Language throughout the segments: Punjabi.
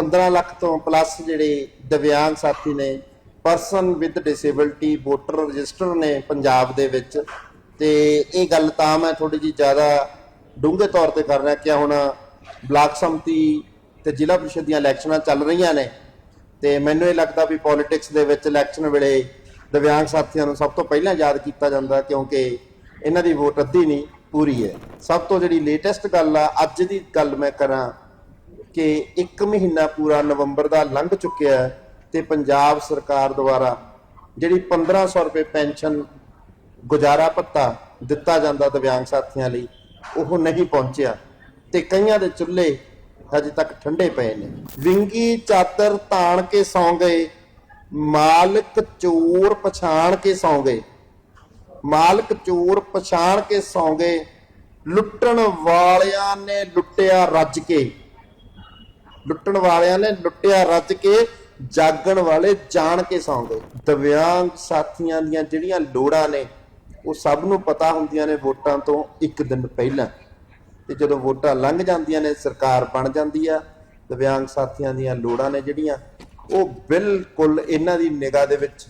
15 ਲੱਖ ਤੋਂ ਪਲੱਸ ਜਿਹੜੇ ਦਿਵਿਆਂਗ ਸਾਥੀ ਨੇ person with disability voter register ਨੇ ਪੰਜਾਬ ਦੇ ਵਿੱਚ। ਤੇ ਇਹ ਗੱਲ ਤਾਂ ਮੈਂ ਥੋੜੀ ਜੀ ਜ਼ਿਆਦਾ ਡੂੰਘੇ ਤੌਰ ਤੇ ਕਰ ਰਿਹਾ ਕਿ ਹੁਣ ਬਲਾਕ ਸੰਮਤੀ ਤੇ ਜ਼ਿਲ੍ਹਾ ਪ੍ਰੀਸ਼ਦ ਦੀਆਂ ਇਲੈਕਸ਼ਨਾਂ ਚੱਲ ਰਹੀਆਂ ਨੇ। ਤੇ ਮੈਨੂੰ ਇਹ ਲੱਗਦਾ ਵੀ ਪੋਲਿਟਿਕਸ ਦੇ ਵਿੱਚ ਇਲੈਕਸ਼ਨ ਵੇਲੇ ਦਿਵਿਆਂਗ ਸਾਥੀਆਂ ਨੂੰ ਸਭ ਤੋਂ ਪਹਿਲਾਂ ਯਾਦ ਕੀਤਾ ਜਾਂਦਾ ਕਿਉਂਕਿ ਇਹਨਾਂ ਦੀ ਵੋਟ ਅੱਧੀ ਨਹੀਂ, ਪੂਰੀ ਹੈ। ਸਭ ਤੋਂ ਜਿਹੜੀ ਲੇਟੈਸਟ ਗੱਲ ਆ, ਅੱਜ ਦੀ ਗੱਲ ਮੈਂ ਕਰਾਂ ਕਿ 1 ਮਹੀਨਾ ਪੂਰਾ ਨਵੰਬਰ ਦਾ ਲੰਘ ਚੁੱਕਿਆ ਹੈ ਤੇ ਪੰਜਾਬ ਸਰਕਾਰ ਦੁਆਰਾ ਜਿਹੜੀ 1500 ਰੁਪਏ ਪੈਨਸ਼ਨ ਗੁਜ਼ਾਰਾ ਭੱਤਾ ਦਿੱਤਾ ਜਾਂਦਾ ਦਿਵਿਆਂਗ ਸਾਥੀਆਂ ਲਈ, ਉਹ ਨਹੀਂ ਪਹੁੰਚਿਆ ਤੇ ਕਈਆਂ ਦੇ ਚੁੱਲ੍ਹੇ ਹਜੇ ਤੱਕ ਠੰਡੇ ਪਏ ਨੇ। ਵਿੰਗੀ ਚਾਦਰ ਤਾਣ ਕੇ ਸੌਂ ਗਏ, ਮਾਲਕ ਚੋਰ ਪਛਾਣ ਕੇ ਸੌਂ ਗਏ। ਮਾਲਕ ਚੋਰ ਪਛਾਣ ਕੇ ਸੌਂ ਗਏ, ਲੁੱਟਣ ਵਾਲਿਆਂ ਨੇ ਲੁੱਟਿਆ ਰੱਜ ਕੇ। ਲੁੱਟਣ ਵਾਲਿਆਂ ਨੇ ਲੁੱਟਿਆ, ਰੱਜ ਕੇ ਜਾਗਣ ਵਾਲੇ ਜਾਣ ਕੇ ਸੌਂਦੇ ਦਿਵਿਆਂਗ ਸਾਥੀਆਂ ਦੀਆਂ ਜਿਹੜੀਆਂ ਲੋੜਾਂ ਨੇ, ਉਹ ਸਭ ਨੂੰ ਪਤਾ ਹੁੰਦੀਆਂ ਨੇ ਵੋਟਾਂ ਤੋਂ ਇੱਕ ਦਿਨ ਪਹਿਲਾਂ। ਤੇ ਜਦੋਂ ਵੋਟਾਂ ਲੰਘ ਜਾਂਦੀਆਂ ਨੇ, ਸਰਕਾਰ ਬਣ ਜਾਂਦੀ ਆ। ਦਿਵਿਆਂਗ ਸਾਥੀਆਂ ਦੀਆਂ ਲੋੜਾਂ ਨੇ ਜਿਹੜੀਆਂ, ਉਹ ਬਿਲਕੁਲ ਇਹਨਾਂ ਦੀ ਨਿਗਾਹ ਦੇ ਵਿੱਚ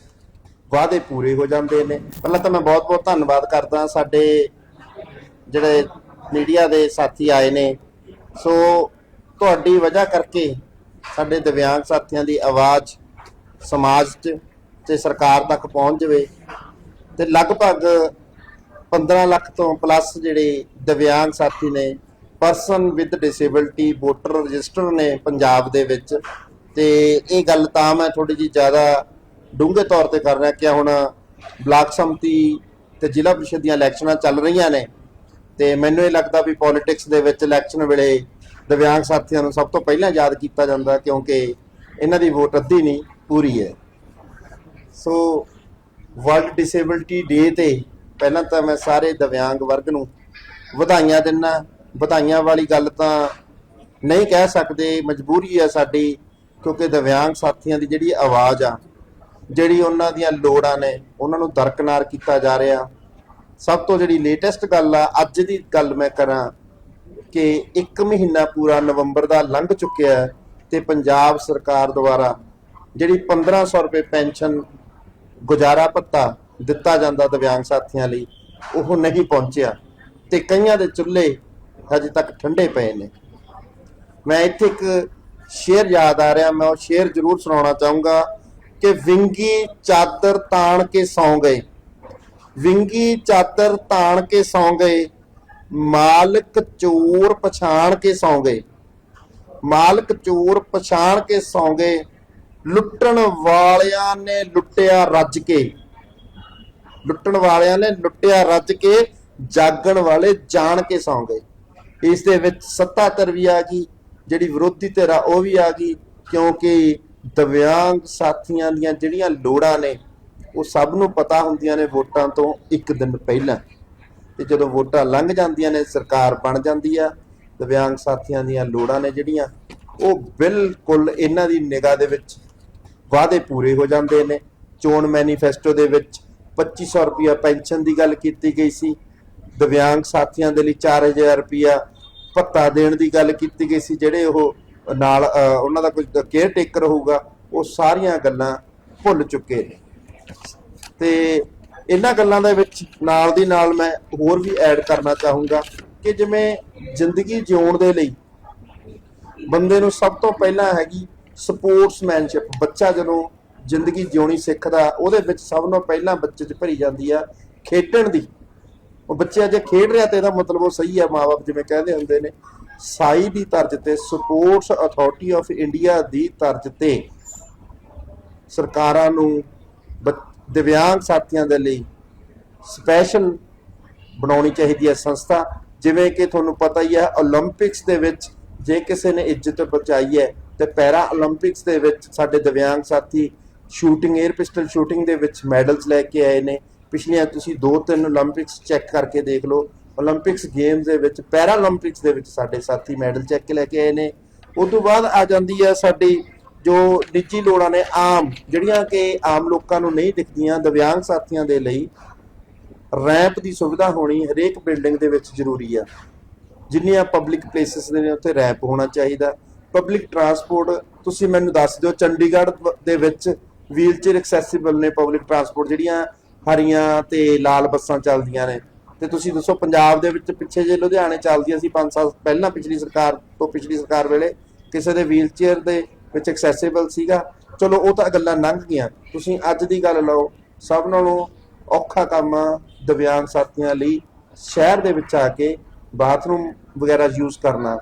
ਵਾਅਦੇ ਪੂਰੇ ਹੋ ਜਾਂਦੇ ਨੇ। ਪਹਿਲਾਂ ਤਾਂ ਮੈਂ ਬਹੁਤ-ਬਹੁਤ ਧੰਨਵਾਦ ਕਰਦਾ ਸਾਡੇ ਜਿਹੜੇ ਮੀਡੀਆ ਦੇ ਸਾਥੀ ਆਏ ਨੇ। ਸੋ ਤੁਹਾਡੀ ਵਜ੍ਹਾ ਕਰਕੇ ਸਾਡੇ ਦਿਵਿਆਂਗ ਸਾਥੀਆਂ ਦੀ ਆਵਾਜ਼ ਸਮਾਜ 'ਚ ਤੇ ਸਰਕਾਰ ਤੱਕ ਪਹੁੰਚ ਜਾਵੇ ਤੇ ਲਗਭਗ 15 ਲੱਖ ਤੋਂ ਪਲੱਸ ਜਿਹੜੇ ਦਿਵਿਆਂਗ ਸਾਥੀ ਨੇ person with disability voter register ਨੇ ਪੰਜਾਬ ਦੇ ਵਿੱਚ ਤੇ ਇਹ ਗੱਲ ਤਾਂ ਮੈਂ ਥੋੜੀ ਜੀ ਜ਼ਿਆਦਾ ਡੂੰਘੇ ਤੌਰ ਤੇ ਕਰ ਰਿਹਾ ਕਿ ਹੁਣ ਬਲਾਕ ਸੰਮਤੀ ਤੇ ਜ਼ਿਲ੍ਹਾ ਪ੍ਰੀਸ਼ਦ ਦੀਆਂ ਇਲੈਕਸ਼ਨਾਂ ਚੱਲ ਰਹੀਆਂ ਨੇ ਤੇ ਮੈਨੂੰ ਇਹ ਲੱਗਦਾ ਵੀ ਪੋਲਿਟਿਕਸ ਦੇ ਵਿੱਚ ਇਲੈਕਸ਼ਨ ਵੇਲੇ ਦਿਵਿਆਂਗ ਸਾਥੀਆਂ ਨੂੰ ਸਭ ਤੋਂ ਪਹਿਲਾਂ ਯਾਦ ਕੀਤਾ ਜਾਂਦਾ ਕਿਉਂਕਿ ਇਹਨਾਂ ਦੀ ਵੋਟ ਅੱਧੀ ਨਹੀਂ, ਪੂਰੀ ਹੈ। ਸੋ ਵਰਲਡ ਡਿਸੇਬਿਲਟੀ ਡੇ ਤੇ ਪਹਿਲਾਂ ਤਾਂ ਮੈਂ ਸਾਰੇ ਦਿਵਿਆਂਗ ਵਰਗ ਨੂੰ ਵਧਾਈਆਂ ਦਿੰਨਾ ਵਧਾਈਆਂ ਵਾਲੀ ਗੱਲ ਤਾਂ ਨਹੀਂ ਕਹਿ ਸਕਦੇ, ਮਜਬੂਰੀ ਹੈ ਸਾਡੀ ਕਿਉਂਕਿ ਦਿਵਿਆਂਗ ਸਾਥੀਆਂ ਦੀ ਜਿਹੜੀ ਆਵਾਜ਼ ਆ, ਜਿਹੜੀ ਉਹਨਾਂ ਦੀਆਂ ਲੋੜਾਂ ਨੇ, ਉਹਨਾਂ ਨੂੰ ਦਰਕਨਾਰ ਕੀਤਾ ਜਾ ਰਿਹਾ। ਸਭ ਤੋਂ ਜਿਹੜੀ ਲੇਟੈਸਟ ਗੱਲ ਆ, ਅੱਜ ਦੀ ਗੱਲ ਮੈਂ ਕਰਾਂ ਕਿ 1 ਮਹੀਨਾ ਪੂਰਾ ਨਵੰਬਰ ਦਾ ਲੰਘ ਚੁੱਕਿਆ ਹੈ ਤੇ ਪੰਜਾਬ ਸਰਕਾਰ ਦੁਆਰਾ ਜਿਹੜੀ 1500 ਰੁਪਏ ਪੈਨਸ਼ਨ ਗੁਜ਼ਾਰਾ ਭੱਤਾ ਦਿੱਤਾ ਜਾਂਦਾ ਦਿਵਿਆਂਗ ਸਾਥੀਆਂ ਲਈ, ਉਹ ਨਹੀਂ ਪਹੁੰਚਿਆ ਤੇ ਕਈਆਂ ਦੇ ਚੁੱਲ੍ਹੇ ਹਜੇ ਤੱਕ ਠੰਡੇ ਪਏ ਨੇ। ਮੈਂ ਇੱਥੇ ਇੱਕ ਸ਼ੇਰ ਯਾਦ ਆ ਰਿਹਾ, ਮੈਂ ਉਹ ਸ਼ੇਰ ਜ਼ਰੂਰ ਸੁਣਾਉਣਾ ਚਾਹੂੰਗਾ ਕਿ ਵਿੰਗੀ ਚਾਦਰ ਤਾਣ ਕੇ ਸੌਂ ਗਏ। ਵਿੰਗੀ ਚਾਦਰ ਤਾਣ ਕੇ ਸੌਂ ਗਏ ਮਾਲਕ ਚੋਰ ਪਛਾਣ ਕੇ ਸੌਂ ਗਏ ਮਾਲਕ ਚੋਰ ਪਛਾਣ ਕੇ ਸੌਂ ਗਏ ਲੁੱਟਣ ਵਾਲਿਆਂ ਨੇ ਲੁੱਟਿਆ ਰੱਜ ਕੇ। ਲੁੱਟਣ ਵਾਲਿਆਂ ਨੇ ਲੁੱਟਿਆ ਰੱਜ ਕੇ, ਜਾਗਣ ਵਾਲੇ ਜਾਣ ਕੇ ਸੌਂ ਗਏ ਇਸ ਦੇ ਵਿੱਚ ਸੱਤਾਧਰ ਵੀ ਆ ਗਈ, ਜਿਹੜੀ ਵਿਰੋਧੀ ਧਿਰ ਆ, ਉਹ ਵੀ ਆ ਗਈ, ਕਿਉਂਕਿ ਦਿਵਿਆਂਗ ਸਾਥੀਆਂ ਦੀਆਂ ਜਿਹੜੀਆਂ ਲੋੜਾਂ ਨੇ, ਉਹ ਸਭ ਨੂੰ ਪਤਾ ਹੁੰਦੀਆਂ ਨੇ ਵੋਟਾਂ ਤੋਂ ਇੱਕ ਦਿਨ ਪਹਿਲਾਂ। ਤੇ ਜਦੋਂ ਵੋਟਾਂ ਲੰਘ ਜਾਂਦੀਆਂ ਨੇ, ਸਰਕਾਰ ਬਣ ਜਾਂਦੀ ਆ, ਦਿਵਿਆਂਗ ਸਾਥੀਆਂ ਦੀਆਂ ਲੋੜਾਂ ਨੇ ਜਿਹੜੀਆਂ, ਉਹ ਬਿਲਕੁਲ ਇਹਨਾਂ ਦੀ ਨਿਗਾਹ ਦੇ ਵਿੱਚ ਵਾਅਦੇ ਪੂਰੇ ਹੋ ਜਾਂਦੇ ਨੇ। ਚੋਣ ਮੈਨੀਫੈਸਟੋ ਦੇ ਵਿੱਚ 2500 ਰੁਪਿਆ ਪੈਨਸ਼ਨ ਦੀ ਗੱਲ ਕੀਤੀ ਗਈ ਸੀ। ਦਿਵਿਆਂਗ ਸਾਥੀਆਂ ਦੇ ਲਈ 4000 ਰੁਪਿਆ ਭੱਤਾ ਦੇਣ ਦੀ ਗੱਲ ਕੀਤੀ ਗਈ ਸੀ, ਜਿਹੜੇ ਉਹ ਨਾਲ ਉਹਨਾਂ ਦਾ ਕੁਝ ਕੇਅਰ ਟੇਕਰ ਹੋਊਗਾ, ਉਹ ਸਾਰੀਆਂ ਗੱਲਾਂ ਭੁੱਲ ਚੁੱਕੇ ਨੇ। ਤੇ ਇਹਨਾਂ ਗੱਲਾਂ ਦੇ ਵਿੱਚ ਨਾਲ ਦੀ ਨਾਲ ਮੈਂ ਹੋਰ ਵੀ ਐਡ ਕਰਨਾ ਚਾਹੂੰਗਾ ਕਿ ਜਿਵੇਂ ਜ਼ਿੰਦਗੀ ਜਿਉਣ ਦੇ ਲਈ ਬੰਦੇ ਨੂੰ ਸਭ ਤੋਂ ਪਹਿਲਾਂ ਹੈਗੀ ਸਪੋਰਟਸਮੈਨਸ਼ਿਪ ਬੱਚਾ ਜਦੋਂ ਜ਼ਿੰਦਗੀ ਜਿਉਣੀ ਸਿੱਖਦਾ, ਉਹਦੇ ਵਿੱਚ ਸਭ ਤੋਂ ਪਹਿਲਾਂ ਬੱਚੇ 'ਚ ਭਰੀ ਜਾਂਦੀ ਆ ਖੇਡਣ ਦੀ। ਉਹ ਬੱਚਾ ਜੇ ਖੇਡ ਰਿਹਾ ਤੇ ਇਹਦਾ ਮਤਲਬ ਉਹ ਸਹੀ ਆ ਮਾਪੇ ਜਿਵੇਂ ਕਹਿੰਦੇ ਹੁੰਦੇ ਨੇ, ਸਾਈ ਦੀ ਤਰਜ਼ ਤੇ ਸਪੋਰਟਸ ਅਥਾਰਟੀ ਆਫ ਇੰਡੀਆ ਦੀ ਤਰਜ਼ ਤੇ ਸਰਕਾਰਾਂ ਨੂੰ ਬ- ਦਿਵਿਆਂਗ ਸਾਥੀਆਂ ਦੇ ਲਈ ਸਪੈਸ਼ਲ ਬਣਾਉਣੀ ਚਾਹੀਦੀ ਹੈ ਸੰਸਥਾ। ਜਿਵੇਂ ਕਿ ਤੁਹਾਨੂੰ ਪਤਾ ਹੀ ਹੈ 올림픽ਸ ਦੇ ਵਿੱਚ ਜੇ ਕਿਸੇ ਨੇ ਇੱਜ਼ਤ ਬਚਾਈ ਹੈ, ਤੇ ਪੈਰਾ 올림픽ਸ ਦੇ ਵਿੱਚ ਸਾਡੇ ਦਿਵਿਆਂਗ ਸਾਥੀ ਸ਼ੂਟਿੰਗ 에ਅਰ ਪਿਸਟਲ ਸ਼ੂਟਿੰਗ ਦੇ ਵਿੱਚ ਮੈਡਲਸ ਲੈ ਕੇ ਆਏ ਨੇ। ਪਿਛਲੀਆਂ ਤੁਸੀਂ ਦੋ ਤਿੰਨ 올림픽ਸ ਚੈੱਕ ਕਰਕੇ ਦੇਖ ਲਓ। 올림픽ਸ ਗੇਮਸ ਦੇ ਵਿੱਚ, ਪੈਰਾ 올림픽ਸ ਦੇ ਵਿੱਚ ਸਾਡੇ ਸਾਥੀ ਮੈਡਲ ਚੈੱਕ ਕੇ ਲੈ ਕੇ ਆਏ ਨੇ। ਉਸ ਤੋਂ ਬਾਅਦ ਆ ਜਾਂਦੀ ਹੈ ਸਾਡੀ ਜੋ ਨਿੱਜੀ ਲੋੜਾਂ ਨੇ ਆਮ, ਜਿਹੜੀਆਂ ਕਿ ਆਮ ਲੋਕਾਂ ਨੂੰ ਨਹੀਂ ਦਿਖਦੀਆਂ, ਦਿਵਿਆਂਗ ਸਾਥੀਆਂ ਦੇ ਲਈ ਰੈਂਪ ਦੀ ਸੁਵਿਧਾ ਹੋਣੀ ਹਰੇਕ ਬਿਲਡਿੰਗ ਦੇ ਵਿੱਚ ਜ਼ਰੂਰੀ ਆ। ਜਿੰਨੀਆਂ ਪਬਲਿਕ ਪਲੇਸਸ ਨੇ ਉੱਥੇ ਰੈਂਪ ਹੋਣਾ ਚਾਹੀਦਾ। ਪਬਲਿਕ ਟਰਾਂਸਪੋਰਟ, ਤੁਸੀਂ ਮੈਨੂੰ ਦੱਸ ਦਿਓ, ਚੰਡੀਗੜ੍ਹ ਦੇ ਵਿੱਚ ਵੀਲਚੇਅਰ ਐਕਸੈਸੀਬਲ ਨੇ ਪਬਲਿਕ ਟਰਾਂਸਪੋਰਟ, ਜਿਹੜੀਆਂ ਹਰੀਆਂ ਤੇ ਲਾਲ ਬੱਸਾਂ ਚੱਲਦੀਆਂ ਨੇ। ਤੇ ਤੁਸੀਂ ਦੱਸੋ, ਪੰਜਾਬ ਦੇ ਵਿੱਚ ਪਿੱਛੇ ਜੇ ਲੁਧਿਆਣੇ ਚੱਲਦੀਆਂ ਸੀ 5 ਸਾਲ ਪਹਿਲਾਂ ਪਿਛਲੀ ਸਰਕਾਰ ਤੋਂ ਪਿਛਲੀ ਸਰਕਾਰ ਵੇਲੇ ਕਿਸੇ ਦੇ ਵੀਲਚੇਅਰ ਦੇ ਵਿੱਚ ਐਕਸੈਸਿਬਲ ਸੀਗਾ। ਚਲੋ, ਉਹ ਤਾਂ ਗੱਲਾਂ ਲੰਘ ਗਈਆਂ। ਤੁਸੀਂ ਅੱਜ ਦੀ ਗੱਲ ਲਓ, ਸਭ ਨਾਲੋਂ ਔਖਾ ਕੰਮ ਦਿਵਿਆਂਗ ਸਾਥੀਆਂ ਲਈ ਸ਼ਹਿਰ ਦੇ ਵਿੱਚ ਆ ਕੇ ਬਾਥਰੂਮ ਵਗੈਰਾ ਯੂਜ਼ ਕਰਨਾ।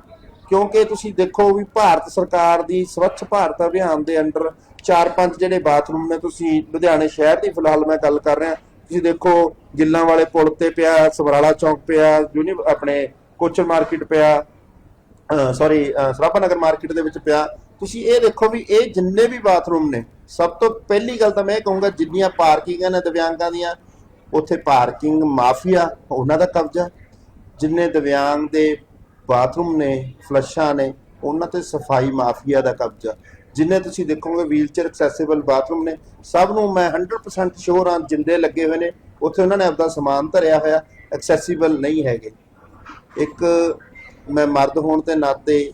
ਕਿਉਂਕਿ ਤੁਸੀਂ ਦੇਖੋ ਵੀ ਭਾਰਤ ਸਰਕਾਰ ਦੀ ਸਵੱਛ ਭਾਰਤ ਅਭਿਆਨ ਦੇ ਅੰਡਰ ਚਾਰ ਪੰਜ ਜਿਹੜੇ ਬਾਥਰੂਮ ਨੇ, ਤੁਸੀਂ ਲੁਧਿਆਣੇ ਸ਼ਹਿਰ ਦੀ ਫਿਲਹਾਲ ਮੈਂ ਗੱਲ ਕਰ ਰਿਹਾ। ਤੁਸੀਂ ਦੇਖੋ, ਗਿੱਲਾਂ ਵਾਲੇ ਪੁਲ ਤੇ ਪਿਆ, ਸਵਰਾਲਾ ਚੌਂਕ ਪਿਆ, ਯੂਨੀ ਆਪਣੇ ਕੋਚਰ ਮਾਰਕੀਟ ਪਿਆ ਸੌਰੀ ਸਰਾਭਾ ਨਗਰ ਮਾਰਕੀਟ ਦੇ ਵਿੱਚ ਪਿਆ। ਤੁਸੀਂ ਇਹ ਦੇਖੋ ਵੀ ਇਹ ਜਿੰਨੇ ਵੀ ਬਾਥਰੂਮ ਨੇ, ਸਭ ਤੋਂ ਪਹਿਲੀ ਗੱਲ ਤਾਂ ਮੈਂ ਇਹ ਕਹੂੰਗਾ ਜਿੰਨੀਆਂ ਪਾਰਕਿੰਗਾਂ ਨੇ ਦਿਵਿਆਂਗਾਂ ਦੀਆਂ, ਉੱਥੇ ਪਾਰਕਿੰਗ ਮਾਫੀਆ, ਉਹਨਾਂ ਦਾ ਕਬਜ਼ਾ। ਜਿੰਨੇ ਦਿਵਿਆਂਗ ਦੇ ਬਾਥਰੂਮ ਨੇ, ਫਲਸ਼ਾਂ ਨੇ, ਉਹਨਾਂ ਤੇ ਸਫ਼ਾਈ ਮਾਫੀਆ ਦਾ ਕਬਜ਼ਾ। ਜਿੰਨੇ ਤੁਸੀਂ ਦੇਖੋਗੇ ਵੀਲਚੇਅਰ ਐਕਸੈਸਿਬਲ ਬਾਥਰੂਮ ਨੇ, ਸਭ ਨੂੰ ਮੈਂ 100% ਸ਼ੋਰ ਹਾਂ, ਜਿੰਦੇ ਲੱਗੇ ਹੋਏ ਨੇ, ਉੱਥੇ ਉਹਨਾਂ ਨੇ ਆਪਦਾ ਸਮਾਨ ਧਰਿਆ ਹੋਇਆ ਐਕਸੈਸਿਬਲ ਨਹੀਂ ਹੈਗੇ। ਇੱਕ, ਮੈਂ ਮਰਦ ਹੋਣ ਦੇ ਨਾਤੇ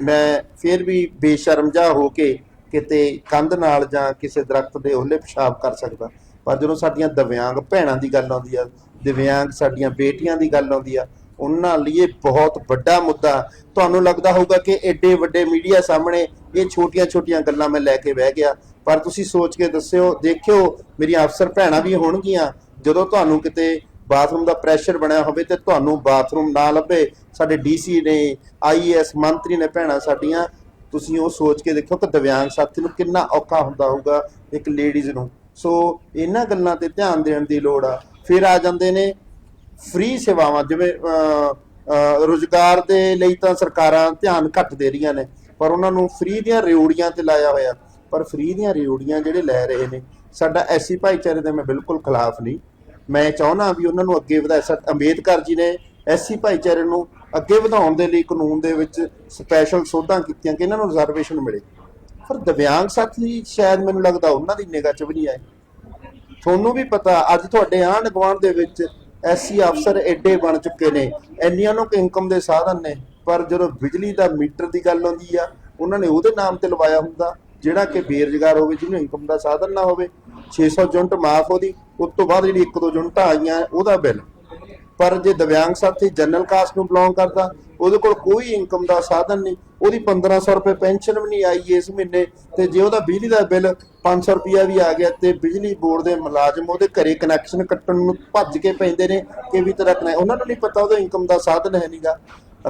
ਮੈਂ ਫਿਰ ਵੀ ਬੇਸ਼ਰਮ ਜਾ ਹੋ ਕੇ ਕਿਤੇ ਕੰਧ ਨਾਲ ਜਾਂ ਕਿਸੇ ਦਰਖਤ ਦੇ ਉਹਲੇ ਪਿਸ਼ਾਬ ਕਰ ਸਕਦਾ। ਪਰ ਜਦੋਂ ਸਾਡੀਆਂ ਦਿਵਿਆਂਗ ਭੈਣਾਂ ਦੀ ਗੱਲ ਆਉਂਦੀ ਆ, ਦਿਵਿਆਂਗ ਸਾਡੀਆਂ ਬੇਟੀਆਂ ਦੀ ਗੱਲ ਆਉਂਦੀ ਆ, ਉਹਨਾਂ ਲਈ ਇਹ ਬਹੁਤ ਵੱਡਾ ਮੁੱਦਾ। ਤੁਹਾਨੂੰ ਲੱਗਦਾ ਹੋਊਗਾ ਕਿ ਐਡੇ ਵੱਡੇ ਮੀਡੀਆ ਸਾਹਮਣੇ ਇਹ ਛੋਟੀਆਂ-ਛੋਟੀਆਂ ਗੱਲਾਂ ਮੈਂ ਲੈ ਕੇ ਬਹਿ ਗਿਆ। ਪਰ ਤੁਸੀਂ ਸੋਚ ਕੇ ਦੱਸਿਓ, ਦੇਖਿਓ, ਮੇਰੀਆਂ ਅਫਸਰ ਭੈਣਾਂ ਵੀ ਹੋਣਗੀਆਂ। ਜਦੋਂ ਤੁਹਾਨੂੰ ਕਿਤੇ ਬਾਥਰੂਮ ਦਾ ਪ੍ਰੈਸ਼ਰ ਬਣਿਆ ਹੋਵੇ ਤੇ ਤੁਹਾਨੂੰ ਬਾਥਰੂਮ ਨਾ ਲੱਭੇ। ਸਾਡੇ ਡੀਸੀ ਨੇ ਆਈਐਸ ਮੰਤਰੀ ਨੇ ਭੈਣਾਂ ਸਾਡੀਆਂ ਤੁਸੀਂ ਉਹ ਸੋਚ ਕੇ ਦੇਖੋ ਕਿ ਦਿਵਿਆਂਗ ਸਾਥੀ ਨੂੰ ਕਿੰਨਾ ਔਖਾ ਹੁੰਦਾ ਹੋਊਗਾ ਇੱਕ ਲੇਡੀਜ਼ ਨੂੰ। ਸੋ ਇਹਨਾਂ ਗੱਲਾਂ ਤੇ ਧਿਆਨ ਦੇਣ ਦੀ ਲੋੜ ਆ। ਫਿਰ ਆ ਜਾਂਦੇ ਨੇ ਫ੍ਰੀ ਸੇਵਾਵਾਂ ਜਿਵੇਂ ਅਹ, ਰੁਜ਼ਗਾਰ ਦੇ ਲਈ ਤਾਂ ਸਰਕਾਰਾਂ ਧਿਆਨ ਘੱਟ ਦੇ ਰਹੀਆਂ ਨੇ ਪਰ ਉਹਨਾਂ ਨੂੰ ਫ੍ਰੀ ਦੀਆਂ ਰਿਊੜੀਆਂ ਤੇ ਲਾਇਆ ਹੋਇਆ। ਪਰ ਫ੍ਰੀ ਦੀਆਂ ਰਿਊੜੀਆਂ ਜਿਹੜੇ ਲੈ ਰਹੇ ਨੇ ਸਾਡਾ ਐਸੀ ਭਾਈਚਾਰੇ ਦੇ ਮੈਂ ਬਿਲਕੁਲ ਖਿਲਾਫ ਨਹੀਂ। ਮੈਂ ਚਾਹੁੰਦਾ ਵੀ ਉਹਨਾਂ ਨੂੰ ਅੱਗੇ ਵਧਾਇਆ। ਸਰ, ਅੰਬੇਦਕਰ ਜੀ ਨੇ ਐਸੀ ਭਾਈਚਾਰੇ ਨੂੰ ਅੱਗੇ ਵਧਾਉਣ ਦੇ ਲਈ ਕਾਨੂੰਨ ਦੇ ਵਿੱਚ ਸਪੈਸ਼ਲ ਸੋਧਾਂ ਕੀਤੀਆਂ ਕਿ ਇਹਨਾਂ ਨੂੰ ਰਿਜ਼ਰਵੇਸ਼ਨ ਮਿਲੇ। ਪਰ ਦਿਵਿਆਂਗ ਸਾਥੀ ਸ਼ਾਇਦ ਮੈਨੂੰ ਲੱਗਦਾ ਉਹਨਾਂ ਦੀ ਨਿਗਾਹ 'ਚ ਵੀ ਨਹੀਂ ਆਏ। ਤੁਹਾਨੂੰ ਵੀ ਪਤਾ, ਅੱਜ ਤੁਹਾਡੇ ਆਂਢ ਗੁਆਂਢ ਦੇ ਵਿੱਚ ਐਸੀ ਅਫਸਰ ਐਡੇ ਬਣ ਚੁੱਕੇ ਨੇ। ਇੰਨੀਆਂ ਨੂੰ ਇਨਕਮ ਦੇ ਸਾਧਨ ਨੇ, ਪਰ ਜਦੋਂ ਬਿਜਲੀ ਦਾ ਮੀਟਰ ਦੀ ਗੱਲ ਆਉਂਦੀ ਆ, ਉਹਨਾਂ ਨੇ ਉਹਦੇ ਨਾਮ ਤੇ ਲਵਾਇਆ ਹੁੰਦਾ, ਜਿਹੜਾ ਕਿ ਬੇਰੁਜ਼ਗਾਰ ਹੋਵੇ, ਜਿਹਨੂੰ ਇਨਕਮ ਦਾ ਸਾਧਨ ਨਾ ਹੋਵੇ। 600 ਯੂਨਿਟ ਮਾਫ ਉਹਦੀ, ਉਸ ਤੋਂ ਬਾਅਦ ਜਿਹੜੀ ਇੱਕ ਦੋ ਯੂਨਿਟਾਂ ਆਈਆਂ, ਉਹਦਾ ਬਿੱਲ। ਪਰ ਜੇ ਦਿਵਿਆਂਗ ਸਾਥੀ ਜਨਰਲ ਕਾਸਟ ਨੂੰ ਬਿਲੋਂਗ ਕਰਦਾ, ਉਹਦੇ ਕੋਲ ਕੋਈ ਇਨਕਮ ਦਾ ਸਾਧਨ ਨਹੀਂ। ਉਹਦੀ 1500 ਰੁਪਏ ਪੈਨਸ਼ਨ ਵੀ ਨਹੀਂ ਆਈ ਇਸ ਮਹੀਨੇ, ਤੇ ਜੇ ਉਹਦਾ ਬਿਜਲੀ ਦਾ ਬਿੱਲ 500 ਰੁਪਿਆ ਵੀ ਆ ਗਿਆ, ਤੇ ਬਿਜਲੀ ਬੋਰਡ ਦੇ ਮੁਲਾਜ਼ਮ ਉਹਦੇ ਘਰੇ ਕਨੈਕਸ਼ਨ ਕੱਟਣ ਨੂੰ ਭੱਜ ਕੇ ਪੈਂਦੇ ਨੇ, ਕਿ ਵੀ ਤਰ੍ਹਾਂ ਕਨੈ ਉਹਨਾਂ ਨੂੰ ਨਹੀਂ ਪਤਾ ਉਹਦਾ ਇਨਕਮ ਦਾ ਸਾਧਨ ਹੈ ਨਹੀਂਗਾ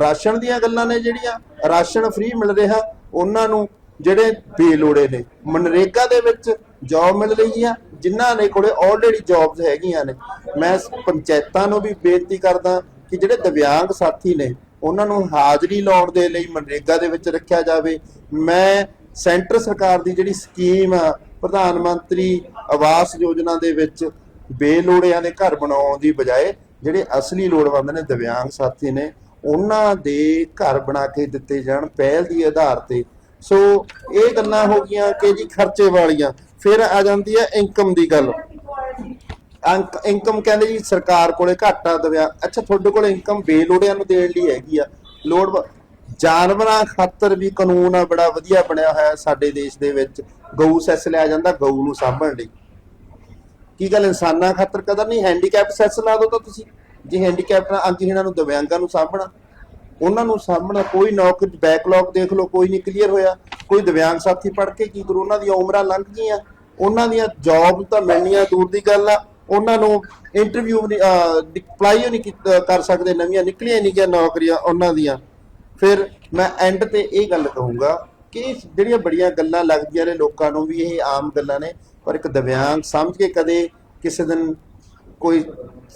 ਰਾਸ਼ਨ ਦੀਆਂ ਗੱਲਾਂ ਨੇ ਜਿਹੜੀਆਂ, ਰਾਸ਼ਨ ਫ੍ਰੀ ਮਿਲ ਰਿਹਾ, ਉਹਨਾਂ ਨੂੰ ਜਿਹੜੇ ਬੇਲੋੜੇ ਨੇ। ਮਨਰੇਗਾ ਦੇ ਵਿੱਚ ਜੌਬ ਮਿਲ ਰਹੀ ਆ, ਜਿਨ੍ਹਾਂ ਦੇ ਕੋਲੇ ਆਲਰੇਡੀ ਜੌਬਸ ਹੈਗੀਆਂ ਨੇ। ਮੈਂ ਪੰਚਾਇਤਾਂ ਨੂੰ ਵੀ ਬੇਨਤੀ ਕਰਦਾ ਕਿ ਜਿਹੜੇ ਦਿਵਿਆਂਗ ਸਾਥੀ ਨੇ, ਉਹਨਾਂ ਨੂੰ ਹਾਜ਼ਰੀ ਲਾਉਣ ਦੇ ਲਈ ਮਨਰੇਗਾ ਦੇ ਵਿੱਚ ਰੱਖਿਆ ਜਾਵੇ। ਮੈਂ ਸੈਂਟਰ ਸਰਕਾਰ ਦੀ ਜਿਹੜੀ ਸਕੀਮ ਆ, ਪ੍ਰਧਾਨ ਮੰਤਰੀ ਆਵਾਸ ਯੋਜਨਾ ਦੇ ਵਿੱਚ ਬੇਲੋੜਿਆਂ ਦੇ ਘਰ ਬਣਾਉਣ ਦੀ ਬਜਾਏ ਜਿਹੜੇ ਅਸਲੀ ਲੋੜਵੰਦ ਨੇ, ਦਿਵਿਆਂਗ ਸਾਥੀ ਨੇ, ਉਹਨਾਂ ਦੇ ਘਰ ਬਣਾ ਕੇ ਦਿੱਤੇ ਜਾਣ ਪਹਿਲ ਦੀ ਆਧਾਰ ਤੇ। ਸੋ ਇਹ ਗੱਲਾਂ ਹੋ ਗਈਆਂ ਕਿ ਜੀ ਖਰਚੇ ਵਾਲੀਆਂ। ਫਿਰ ਆ ਜਾਂਦੀ ਹੈ ਇਨਕਮ ਦੀ ਗੱਲ। ਇਨਕਮ ਕਹਿੰਦੇ ਜੀ ਸਰਕਾਰ ਕੋਲੇ ਘੱਟ ਆ ਦਵਿਆ। ਅੱਛਾ, ਤੁਹਾਡੇ ਕੋਲ ਇਨਕਮ ਬੇਲੋੜਿਆਂ ਨੂੰ ਦੇਣ ਲਈ ਹੈਗੀ ਆ। ਲੋੜ ਜਾਨਵਰਾਂ ਖਾਤਰ ਵੀ ਕਾਨੂੰਨ ਆ, ਬੜਾ ਵਧੀਆ ਬਣਿਆ ਹੋਇਆ ਸਾਡੇ ਦੇਸ਼ ਦੇ ਵਿੱਚ। ਗਊ ਸੈਸ ਲਿਆ ਜਾਂਦਾ, ਗਊ ਨੂੰ ਸਾਂਭਣ ਲਈ। ਕੀ ਗੱਲ ਇਨਸਾਨਾਂ ਖਾਤਰ ਕਦਰ ਨਹੀਂ? ਹੈਂਡੀਕੈਪ ਸੈਸ ਲਾ ਦੋ ਤਾਂ ਤੁਸੀਂ। ਜੇ ਹੈਂਡੀਕੈਪ ਨਾਲ ਅੰਗਹੀਣਾਂ ਨੂੰ ਦਿਵਿਆਂਗਾਂ ਨੂੰ ਸਾਂਭਣਾ। ਉਹਨਾਂ ਨੂੰ ਸਾਹਮਣਾ ਕੋਈ ਨੌਕਰੀ ਬੈਕਲੌਗ ਦੇਖ ਲਓ, ਕੋਈ ਨਹੀਂ ਕਲੀਅਰ ਹੋਇਆ। ਕੋਈ ਦਿਵਿਆਂਗ ਸਾਥੀ ਪੜ ਕੇ ਕੀ ਕਰੂ? ਉਹਨਾਂ ਦੀਆਂ ਉਮਰਾਂ ਲੰਘ ਗਈਆਂ। ਉਹਨਾਂ ਦੀਆਂ ਜੌਬ ਤਾਂ ਮਿਲਣੀਆਂ ਦੂਰ ਦੀ ਗੱਲ ਆ। ਉਹਨਾਂ ਨੂੰ ਇੰਟਰਵਿਊ ਨਹੀਂ ਅਪਲਾਈ ਨਹੀਂ ਕਰ ਸਕਦੇ, ਨਵੀਆਂ ਨਿਕਲੀਆਂ ਨਹੀਂ ਗਿਆ ਨੌਕਰੀਆਂ ਉਹਨਾਂ ਦੀਆਂ। ਫਿਰ ਮੈਂ ਐਂਡ ਤੇ ਇਹ ਗੱਲ ਕਹੂੰਗਾ ਕਿ ਜਿਹੜੀਆਂ ਬੜੀਆਂ ਗੱਲਾਂ ਲੱਗਦੀਆਂ ਨੇ ਲੋਕਾਂ ਨੂੰ ਵੀ, ਇਹ ਆਮ ਗੱਲਾਂ ਨੇ, ਪਰ ਇੱਕ ਦਿਵਿਆਂਗ ਸਮਝ ਕੇ ਕਦੇ ਕਿਸੇ ਦਿਨ ਕੋਈ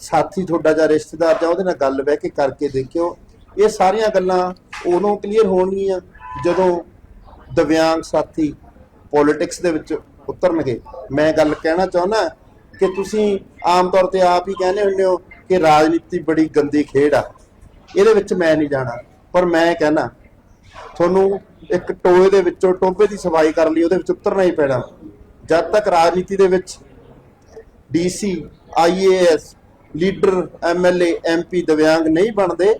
ਸਾਥੀ ਤੁਹਾਡਾ ਜਾਂ ਰਿਸ਼ਤੇਦਾਰ ਜਾਂ ਉਹਦੇ ਨਾਲ ਗੱਲ ਬਹਿ ਕੇ ਕਰਕੇ ਦੇਖਿਓ ਇਹ ਸਾਰੀਆਂ ਗੱਲਾਂ ਉਦੋਂ ਕਲੀਅਰ ਹੋਣਗੀਆਂ ਜਦੋਂ ਦਿਵਿਆਂਗ ਸਾਥੀ ਪੋਲਿਟਿਕਸ ਦੇ ਵਿੱਚ ਉਤਰਨਗੇ। ਮੈਂ ਗੱਲ ਕਹਿਣਾ ਚਾਹੁੰਦਾ ਕਿ ਤੁਸੀਂ ਆਮ ਤੌਰ ਤੇ ਆਪ ਹੀ ਕਹਿੰਦੇ ਹੁੰਦੇ ਹੋ ਕਿ ਰਾਜਨੀਤੀ ਬੜੀ ਗੰਦੀ ਖੇਡ ਆ। ਇਹਦੇ ਵਿੱਚ ਮੈਂ ਨਹੀਂ ਜਾਣਾ, ਪਰ ਮੈਂ ਕਹਿਣਾ, ਤੁਹਾਨੂੰ ਇੱਕ ਟੋਏ ਦੇ ਵਿੱਚੋਂ ਟੋਬੇ ਦੀ ਸਫ਼ਾਈ ਕਰਨ ਲਈ ਉਹਦੇ ਵਿੱਚ ਉਤਰਨਾ ਹੀ ਪੈਣਾ। ਜਦ ਤੱਕ ਰਾਜਨੀਤੀ ਦੇ ਵਿੱਚ DC IAS leader MLA MP ਦਿਵਿਆਂਗ ਨਹੀਂ ਬਣਦੇ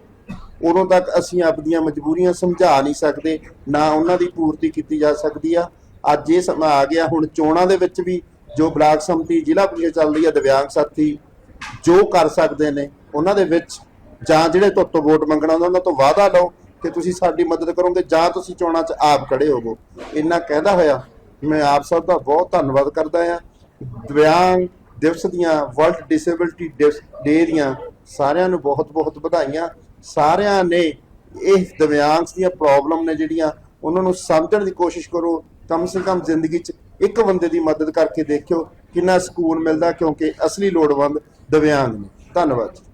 ਉਦੋਂ ਤੱਕ ਅਸੀਂ ਆਪਣੀਆਂ ਮਜਬੂਰੀਆਂ ਸਮਝਾ ਨਹੀਂ ਸਕਦੇ, ਨਾ ਉਹਨਾਂ ਦੀ ਪੂਰਤੀ ਕੀਤੀ ਜਾ ਸਕਦੀ ਆ। ਅੱਜ ਇਹ ਸਮਾਂ ਆ ਗਿਆ, ਹੁਣ ਚੋਣਾਂ ਦੇ ਵਿੱਚ ਵੀ ਜੋ ਬਲਾਕ ਸੰਮਤੀ, ਜ਼ਿਲ੍ਹਾ ਪ੍ਰੀਸ਼ਦ ਚੱਲਦੀ ਆ, ਦਿਵਿਆਂਗ ਸਾਥੀ ਜੋ ਕਰ ਸਕਦੇ ਨੇ, ਉਹਨਾਂ ਦੇ ਵਿੱਚ ਜਾਂ ਜਿਹੜੇ ਤੁਹਾਡੇ ਤੋਂ ਵੋਟ ਮੰਗਣਾ ਹੁੰਦਾ, ਉਹਨਾਂ ਤੋਂ ਵਾਅਦਾ ਲਓ ਕਿ ਤੁਸੀਂ ਸਾਡੀ ਮਦਦ ਕਰੋਗੇ ਜਾਂ ਤੁਸੀਂ ਚੋਣਾਂ 'ਚ ਆਪ ਖੜੇ ਹੋਵੋ। ਇੰਨਾ ਕਹਿੰਦਾ ਹੋਇਆ, ਮੈਂ ਆਪ ਸਭ ਦਾ ਬਹੁਤ ਧੰਨਵਾਦ ਕਰਦਾ ਹਾਂ ਦਿਵਿਆਂਗ ਦਿਵਸ ਦੀਆਂ, ਵਰਲਡ ਡਿਸੇਬਿਲਟੀ ਡੇ ਦੀਆਂ ਸਾਰਿਆਂ ਨੂੰ ਬਹੁਤ-ਬਹੁਤ ਵਧਾਈਆਂ। ਸਾਰਿਆਂ ਨੇ ਇਹ ਦਿਵਿਆਂਗਸ ਦੀਆਂ ਪ੍ਰੋਬਲਮ ਨੇ ਜਿਹੜੀਆਂ, ਉਹਨਾਂ ਨੂੰ ਸਮਝਣ ਦੀ ਕੋਸ਼ਿਸ਼ ਕਰੋ। ਕਮ ਸੇ ਕਮ ਜ਼ਿੰਦਗੀ 'ਚ ਇੱਕ ਬੰਦੇ ਦੀ ਮਦਦ ਕਰਕੇ ਦੇਖਿਓ ਕਿੰਨਾ ਸਕੂਨ ਮਿਲਦਾ, ਕਿਉਂਕਿ ਅਸਲੀ ਲੋੜਵੰਦ ਦਿਵਿਆਂਗ ਨੇ। ਧੰਨਵਾਦ ਜੀ।